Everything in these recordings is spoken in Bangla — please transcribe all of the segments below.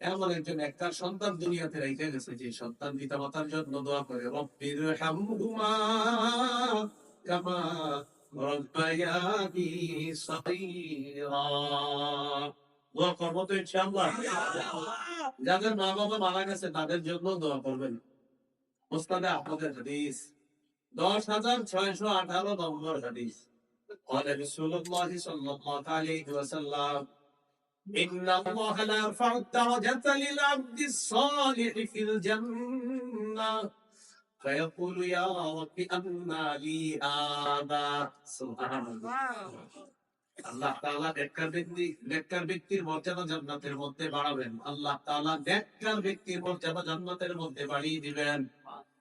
এমন একজন একটা সন্তান দুনিয়াতে রেখে গেছে যে সন্তান পিতা মাতার জন্য দোয়া করে, রব্বির যাদের মা বাবা মারা গেছে, তাদের জন্য দোয়া করবেন। আপনাদের হাদিস, দশ হাজার ছয়শো আঠারো নম্বর হাদিস। قال رسول الله صلى الله عليه وسلم إن الله لا يرفع الدرجة للعبد الصالح في الجنة فيقول يا رب أنى لي هذا سبحان الله আল্লাহ তাআলা নেককার ব্যক্তি নেককার ব্যক্তির মর্যাদা জান্নাতের মধ্যে বাড়াবেন আল্লাহ তাআলা নেককার ব্যক্তির মর্যাদা জান্নাতের মধ্যে বাড়িয়ে দিবেন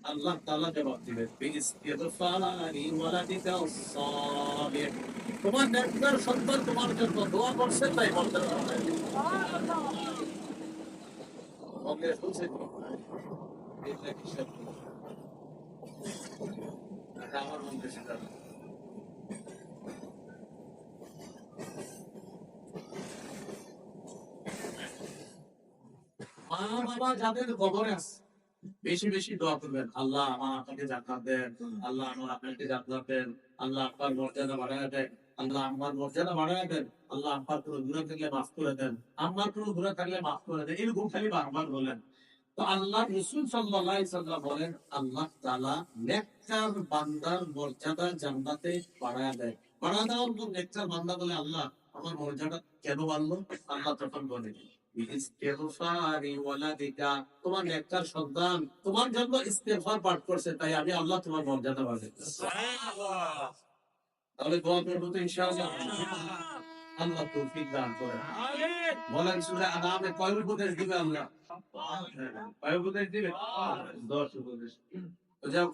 আল্লাহ তাআলা জবাব দিবে বিইস্তিগফারি ওয়ালাদিকা সালিহ তোমার নেককার সন্তান তোমার জন্য দোয়া করছে, তাই মর্যাদা বাড়ায়। ওকে। মা বাবা যাদের কবরে আছে বেশি বেশি দোয়া করবেন। আল্লাহ আমার আপনাকে জান্নাত দেন। আল্লাহ আমার আপনাকে জান্নাত দেন। আল্লাহ আপনার মর্যাদা বাড়ায় দেন। আল্লাহ আমার মর্যাদা বাড়ায় দেন। আল্লাহ আপনার কোনো গুণা থাকলে মাফ করে দেন। আমার কোনো গুণা থাকলে মাফ করে দেন। এরকম খালি বারবার বলেন। তো আল্লাহ রসুল সাল্লাল্লাহু আলাইহি সাল্লাম বলেন, আল্লাহ তাআলা নেককার বান্দার মর্যাদা জান্নাতে বাড়ায় দেয় বাড়া দেওয়ার পর বান্দা বলে, আল্লাহ, আমার মর্যাদা কেন বাড়লো? আল্লাহ তখন বলে তোমার নেককার সন্তান, তোমার জন্য ইস্তেগফার পাঠ আমি কয় উপদেশ দিবে আল্লাহ?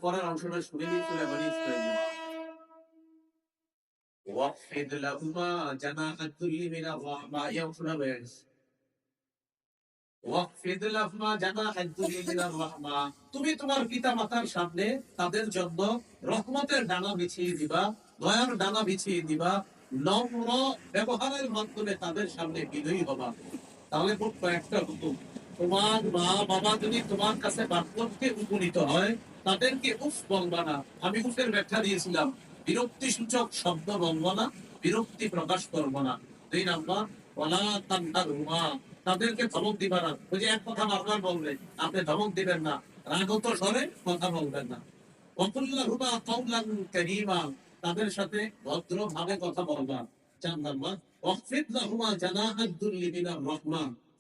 পরের অংশটা শুনে নিয়ে চলে ওয়াফিদ লাহুমা জানাহাত দুল্লি মিনার রাহমা। এই অংশটা তুমি তোমার পিতা মাতার সামনে তাদের জন্য রহমতের ডানা বিছিয়ে দিবা, দয়ার ডানা বিছিয়ে দিবা, নম্র ব্যবহারের মাধ্যমে তাদের সামনে বিনয়ী হবা। তাহলে মোট কয়েকটা হুকুম। তোমার মা, বাবা যদি তোমার কাছে বার্ধক্যে উপনীত হয়, তাদেরকে উফ বলবা আমি উফের ব্যাখ্যা দিয়েছিলাম। বিরক্তি সূচক শব্দ বলব না, বিরক্তি প্রকাশ করব না। দুই নাম্বার তাদেরকে ধমক দিবা না। ওই যে এক কথা বারবার বলবে, আপনি ধমক দিবেন না। রাগত স্বরে কথা বলবেন না। তাদের সাথে ভদ্র ভাবে কথা বলবা। চার নাম্বার অফিদ লাহুমা জানাহাদ দুল্লি মিনার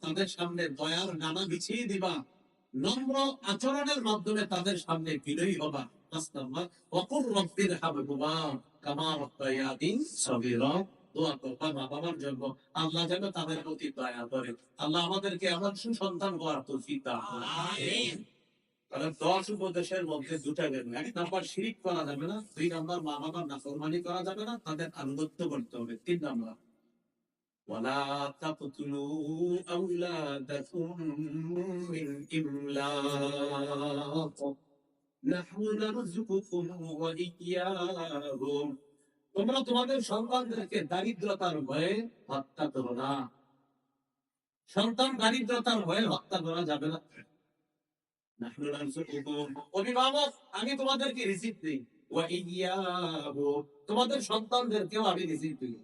তাদের সামনে দয়ার নানা বিছিয়ে দিবা। নম্র আচরণের মাধ্যমে তাদের সামনে বিনয়ী হবা। পাঁচ নাম্বার অকুর রব্বির হাবিবুমা কামা রব্বায়ানি সগীরা। দোয়া করবা মা বাবার জন্য আল্লাহ যেন তাদের প্রতি দয়া করে আল্লাহ আমাদেরকে এমন সুসন্তান হওয়ার তৌফিক দান করুন তাহলে দশ উপদেশের মধ্যে দুটা গেল এক নাম্বার শিরিক করা যাবে না দুই নাম্বার মা বাবার নাফরমানি করা যাবে না তাদের আনুগত্য করতে হবে তিন নাম্বার ولا تقتلوا أولادكم من إملاق نحن نرزقكم وإياهم তোমরা তোমাদের সন্তানদেরকে দারিদ্রতার ভয়ে হত্যা করো না সন্তান দারিদ্রতার ভয়ে হত্যা করা যাবে না নাহনু নারযুকুকুম। অভিভাবক আমি তোমাদেরকে রিসিভ দিই ওয়া ইয়্যাহুম। তোমাদের সন্তানদেরকেও আমি রিসিভ দিই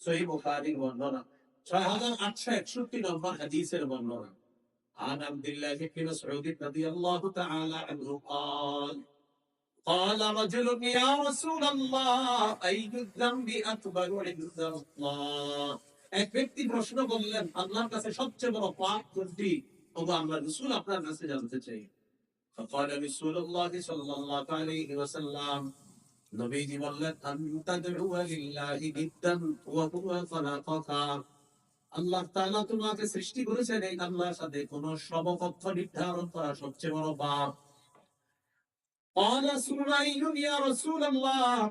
সহিহ বুখারীর বর্ণনা ছয় হাজার আটশো একষট্টি নম্বর হাদিসের বর্ণনা عن عبد الله بن مسعود رضي الله تعالى عنه قال قال رجل يا رسول الله أي الذنب أكبر عند الله এক ব্যক্তি প্রশ্ন করলেন আল্লাহর কাছে সবচেয়ে বড় পাপ কোনটি ওগো আমরা রাসূল আপনার কাছে জানতে চাই فقال رسول الله صلى الله عليه وسلم নবীজি বললেন আন তাদউ লিল্লাহি নিদ্দান ওয়া হুয়া খালাকাকা আল্লাহ তাআলা তোমাকে সৃষ্টি করেছেন এই আল্লাহর সাথে কোন সমকক্ষ নির্ধারণ করা সবচেয়ে বড় পাপ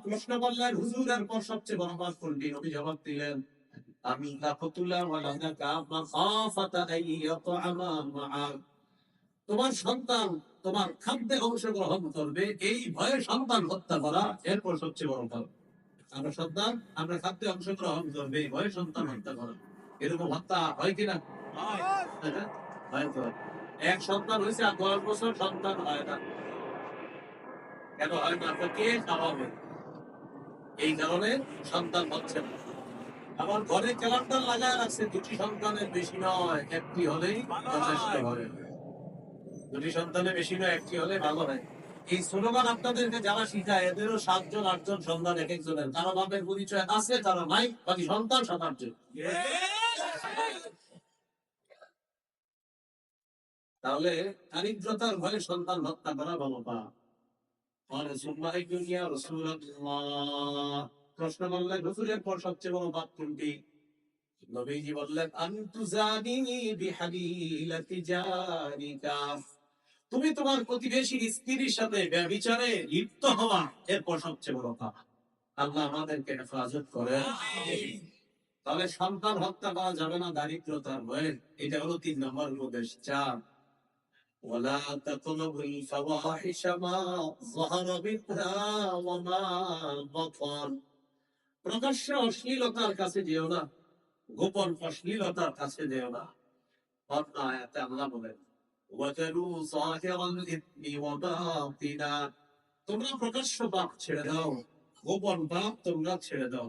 প্রশ্ন করলেন হুজুরের পর সবচেয়ে বড় পাপ কোনটি? নবী জবাব দিলেন আমি লাকুতুলা ওয়ালা নাকা মাখাফাতা আন ইয়াতআমা মা'আক তোমার সন্তান তোমার খাদ্যে অংশগ্রহণ করবে এই ভয়ে সন্তান হত্যা করা এরপর সবচেয়ে বড় পাপ আমরা সন্তান আমরা খাদ্যে অংশগ্রহণ করবে এই ভয়ে সন্তান হত্যা করা। এরকম হত্যা হয় কিনা? হ্যাঁ, হয়। তো। এক সন্তান হয়েছে আর দশ বছর সন্তান হয় না। কেন হয় না এই কারণে সন্তান হচ্ছে না। ঘরে ক্যালেন্ডার লাগায় রাখছে, দুটি সন্তানের বেশি নয়, একটি হলেই যথেষ্ট হবে দুটি সন্তানের বেশি নয়, একটি হলে ভালো এই আপনাদেরকে যারা শিখায়, এদেরও সাতজন, আটজন সন্তান এক একজনের। কারও বাপের পরিচয় আছে কারও নাই, বাকি সন্তান সাত আটজন তাহলে দারিদ্রতার ভয়ে সন্তান হত্যা করা ভালো পা তুমি তোমার প্রতিবেশীর স্ত্রীর সাথে ব্যভিচারে লিপ্ত হওয়া এরপর সবচেয়ে বড় পাপ। আল্লাহ আমাদেরকে হেফাজত করে তাহলে সন্তান হত্যা করা যাবে না দারিদ্রতার ভয়ে এটা হলো তিন নম্বর উপদেশ। চার ولا تقربوا الفواحش ما ظهر منها وما بطن প্রকাশ্য অশ্লীলতার কাছে যেও না গোপন অশ্লীলতার কাছে যেও না অন্য আয়াতে আল্লাহ বলেন وَتَلُوا ظَاهِرَ الْإِثْمِ وَبَاطِنًا তোমরা প্রকাশ্য পাপ ছেড়ে দাও গোপন পাপ তোমরা ছেড়ে দাও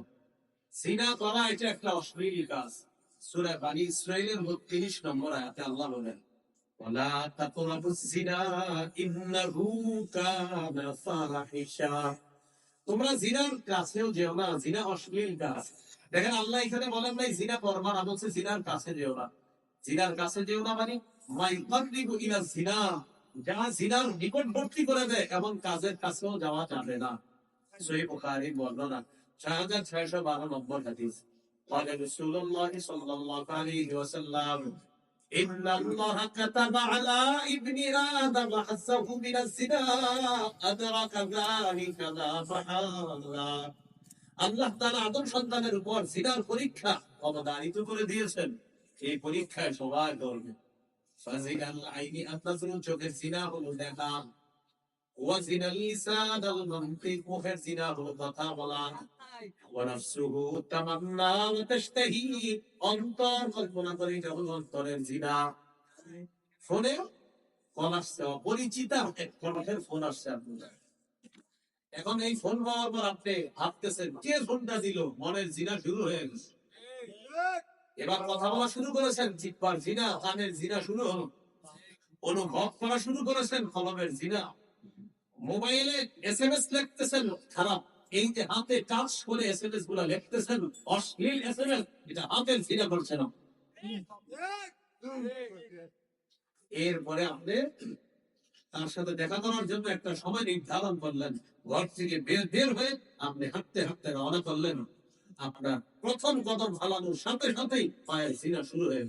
সিনা করা এটা একটা অশ্লীল কাজ সূরা বানি ইসরাইলের 32 নম্বর আয়াতে আল্লাহ বলেন ولا تقربوا الزنا إنه كان فاحشا তোমরা জিনার কাছেও যেও না জিনা অশ্লীল কাজ দেখেন আল্লাহ এখানে বলেন নাই জিনা করবা না বলছে জিনার কাছে যেও না জিনার কাছে যেও না মানে মাইকারিবু ইলা জিনা যা জিনার নিকটবর্তী করে দেয় এমন কাজের কাছেও যাওয়া যাবে না সহিহ বুখারী বর্ণনা 4612 নম্বর হাদিস قال رسول الله صلى الله عليه وسلم إن الله كتب على ابن آدم حسه من الزنا أدرك ذلك لا محالة আল্লাহ তাআলা আদম সন্তানের উপর জিনার পরীক্ষা অবদানিত করে দিয়েছেন এই পরীক্ষায় সবাই করবে ফাজিলাল আইনি আপনার চোখের জিনা হলো দেখা ওয়াজিনাল লিসান আল মানতিক মুখের জিনা হলো কথা বলা ونفسه تمنى وتشتهي অন্তর কল্পনা করে এটা হলো অন্তরের জিনা ফোনে ফোন আসছে অপরিচিতা এক কণ্ঠের ফোন আসছে আপনার এখন এই ফোন পাওয়ার পর আপনি ভাবতেছেন কে ফোনটা দিল মনের জিনা শুরু হয়ে গেছে এবার কথা বলা শুরু করেছেন চিৎপার জিনা কানের জিনা শুরু হলো অনুভব করা শুরু করেছেন কলমের জিনা মোবাইলে এস এম এস লিখতেছেন খারাপ। এই যে হাতে টাচ করে এস এম এসগুলা লিখতেছেন অশ্লীল এস এম এস এটা হাতের জিনা করছেন এরপরে আপনি তার সাথে দেখা করার জন্য একটা সময় নির্ধারণ করলেন। ঘর থেকে বের বের হয়ে আপনি হাঁটতে হাঁটতে রওনা করলেন। আপনার প্রথম কদম ফালানোর সাথে সাথেই পায়ের সিনা শুরু হয়ে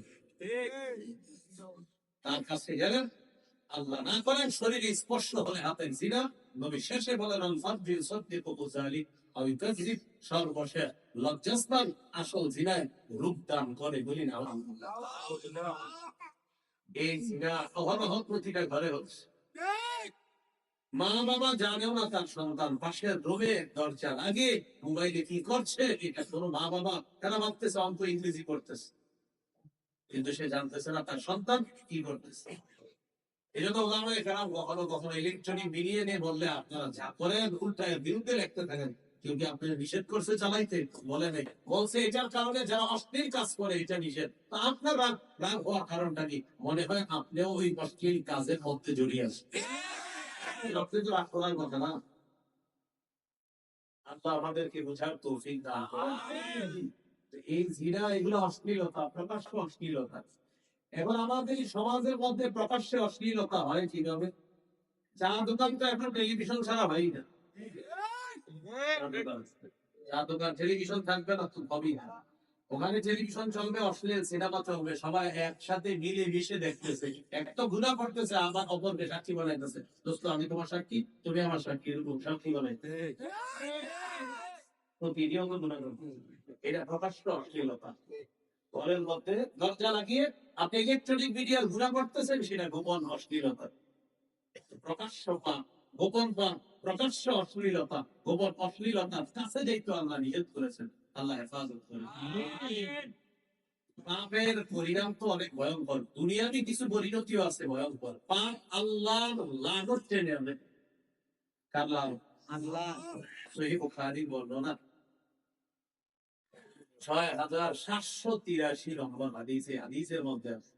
তার কাছে গেলেন আল্লাহ না করেন, শরীরে স্পর্শ হলে জিনা, নবী শেষে বলেন আমি আসল জিনায় রূপদান করে বলি না আলহামদুলিল্লাহ। এই জিনা অহরহ প্রতিটা ঘরে হচ্ছে। মা বাবা জানেও না তার সন্তান পাশের রুমে দরজার আগে মোবাইলে কি করছে, এটা কোনো মা বাবা, তারা ভাবতেছে অঙ্ক ইংরেজি করতেছে কিন্তু সে জানতেছে না তার সন্তান কি করতেছে। এই জন্য ওলামায়ে কেরাম কখনো কখনো ইলেকট্রনিক মিলিয়ে নিয়ে বললে আপনারা যা করেন উল্টা বিরুদ্ধে লিখতে থাকেন। কেউ কি আপনার নিষেধ করছে চালাইতে? বলে নেই। বলছে এটার কারণে যারা অশ্লীল কাজ করে এটা নিষেধ। তা আপনার রাগ রাগ হওয়ার কারণটা কি? মনে হয় আপনিও ওই অশ্লীল কাজের মধ্যে জড়িয়ে আছেন। রক্তে তো রাগ করার কথা না। আল্লাহ আমাদেরকে বোঝার তৌফিক দান এই জিনা এগুলো অশ্লীলতা প্রকাশ্য অশ্লীলতা। এখন আমাদের সমাজের মধ্যে প্রকাশ্যে অশ্লীলতা হয় কীভাবে? চা দোকান তো এখন টেলিভিশন ছাড়া হয় না। চা দোকান, টেলিভিশন থাকবে না তো হবেই না। ওখানে টেলিভিশন চলবে, অশ্লীল সিনেমা চলবে, সবাই একসাথে মিলে মিশে দেখতেছে। এক তো গুণা করতেছে, আবার অপরকে সাক্ষী বানাইতেছে। দোস্ত, আমি তোমার সাক্ষী, তুমি আমার সাক্ষী, এরকম সাক্ষী বানাইতে। তো ভিডিও গুণা এটা প্রকাশ্য অশ্লীলতা। ঘরের মধ্যে দরজা লাগিয়ে আপনি ইলেকট্রনিক মিডিয়ার গুণা করতেছেন সেটা গোপন অশ্লীলতা। প্রকাশ্য পাপ গোপন পাপ প্রকাশ্য অশ্লীলতা গোপন অশ্লীলতার কাছে যেহেতু আল্লাহ নিষেধ করেছেন আল্লাহ হেফাজত করেন। পাপের পরিণাম তো অনেক ভয়ঙ্কর। দুনিয়াতে কিছু পরিণতিও আছে ভয়ঙ্কর। পাপ আল্লাহ লাগত টেনে আনে। আল্লাহ সহি বুখারী বর্ণনা ছয় হাজার সাতশো তিরাশি নম্বর হাদিসে হাদিসের মধ্যে আছে।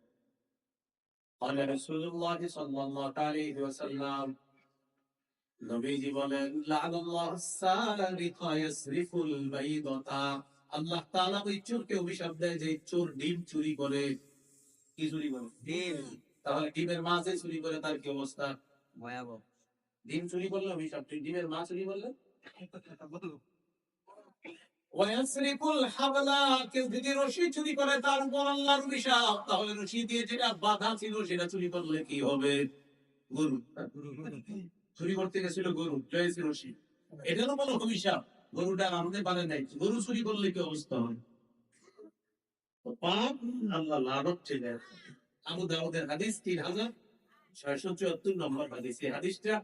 قال رسول الله صلى الله عليه وسلم নবীজি বলেন লাআনাল্লাহু সারিকা ইয়াসরিফুল বাইদাতা আল্লাহ তাআলা ওই চোরকে অভিশাপ দেয় যে চোর ডিম চুরি করে কি চুরি করে ডিম তাহলে ডিমের মাছ চুরি করে তার কি অবস্থা ভয়াবহ ডিম চুরি করলে অভিশাপ তুই ডিমের মাছ চুরি করলে ওয়াসরিকুল হাবলা গরু। চুরি এটারও অভিশাপ। গরুটা নাই। গরু চুরি করলে কি অবস্থা হয়? আল্লাহ লানত ছিলেন। আবু দাউদের হাদিস তিন হাজার ছয়শো চুয়াত্তর নম্বর হাদিস। হাদিসটা